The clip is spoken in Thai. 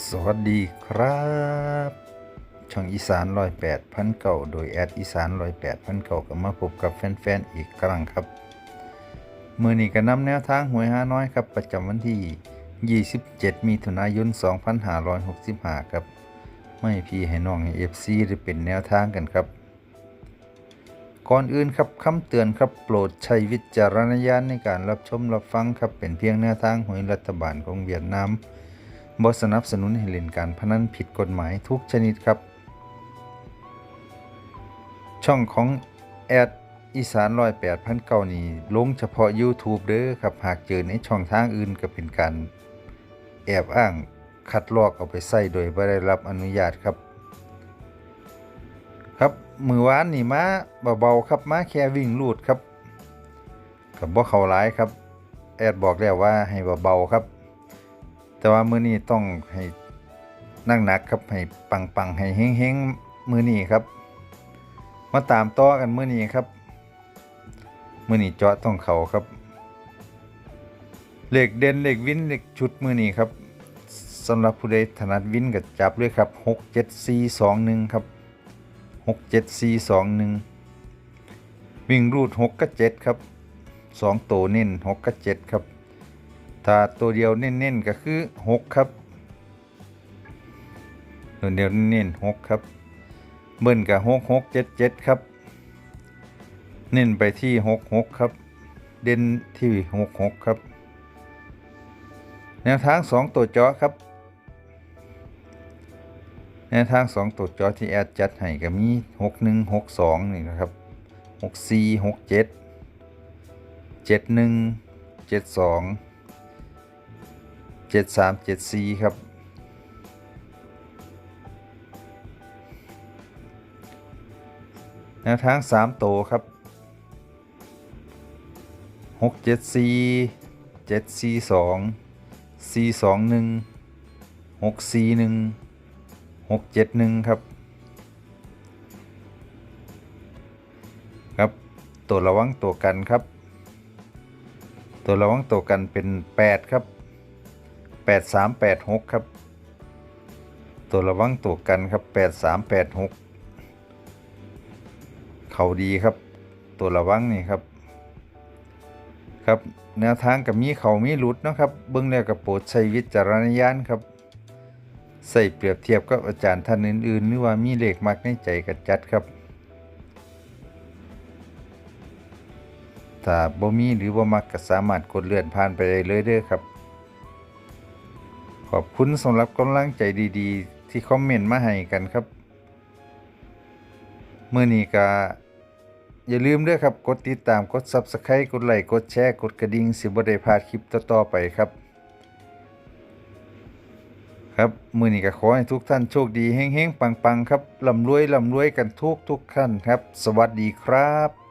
สวัสดีครับ ช่องอีสานร้อยแปดพันเก่าโดยแอดอีสานร้อยแปดพันเก่าก็มาพบกับแฟนๆอีกครั้งครับ มือนี้ก็นำแนวทางหวยฮาน้อยครับ ประจำวันที่ 27 มีถุนายน 2565 ครับ ไม่พี่ให้น้องให้ FC ได้เป็นแนวทางกันครับ ก่อนอื่นครับคำเตือนครับโปรดใช้วิจารณญาณในการรับชมรับฟังครับเป็นเพียงแนวทางหวยรัฐบาลของเวียดนาม บสนับสนุนให้เล่นการพนันผิดกฎหมายทุกชนิดครับ ช่องของแอดอีสานร้อยแปดพันเก้านี่ลงเฉพาะ YouTube เด้อครับ หากเจอในช่องทางอื่นก็เป็นการแอบอ้างคัดลอกเอาไปใส่โดยไม่ได้รับอนุญาตครับ ครับมือวานนี่มาเบาๆครับมาแค่วิ่งลูดครับกับบ่เขาร้ายครับ แอดบอกแล้วว่าให้เบาๆครับ แต่ว่ามื้อนี้ต้องให้นั่งหนักครับให้ปังๆให้เฮงๆมื้อนี้ครับ มาตามต่อกันมื้อนี้ครับมื้อนี้เจาะต้องเขาครับเหลขเด่นเหลขวินเหลขชุดมือนี้ครับสำหรับผู้ใดถนัดวินก็จับเลยครับ 6 7 4 2 1 ครับ 6 7 4 2 1 วิ่งรูด 6 กับ 7 ครับ2ตัวเน้น 6 กับ 7 ครับ ถ้าตัวเดียวเน้นๆก็คือ 6 ครับ ตัวเดียวเน้นๆ6ครับ เบิ้ลกับ6 6 7 7 ครับ เน้นไปที่ 6 6 ครับ เด่นที่ 6 6 ครับ แนวทาง 2 ตัวจาะครับ แนวทาง 2 ตัวจาะที่แอดจัดให้ก็มี 6 1 6 2 นี่นะครับ 6 4 6 7 7 1 7 2 เจ็ดสามเจ็ดสี่ครับแนวทางสามโตวครับหกเจ็ดสี่เจ็ดสี่สองสี่สองหนึ่งหกสี่หนึ่งหกเจ็ดหนึ่งครับ ครับ ตัวระวังตัวกันครับ ตัวระวังตัวกันเป็นแปดครับ แปดสามแปดหกครับ ตัวระวังตัวกันครับแปดสามแปดหกเขาดีครับ ตัวระวังนี่ครับ ครับแนวทางกับมีเขามีหลุดนะครับ เบื้องแรกกับโปรดใช้วิจารณญาณครับ ใส่เปรียบเทียบกับอาจารย์ท่านอื่นๆ หรือว่ามีเลขมักในใจกับจัดครับถ้าบ่มีหรือบ่มักก็สามารถกดเลื่อนผ่านไปได้เลยเด้อครับ ขอบคุณสำหรับกำลังใจดีๆ ที่คอมเมนต์มาให้กันครับเมื่อนี้ก็อย่าลืมด้วยครับ กดติดตามกด Subscribe กดไลค์กดแชร์กดกระดิ่งสิบ่ได้พลาดคลิปต่อๆไปครับ ครับมื่อนี้ก็ขอให้ทุกท่านโชคดีเฮงๆ ปังๆ ครับร่ำรวยร่ำรวยกันทุกทุกๆท่านครับ สวัสดีครับ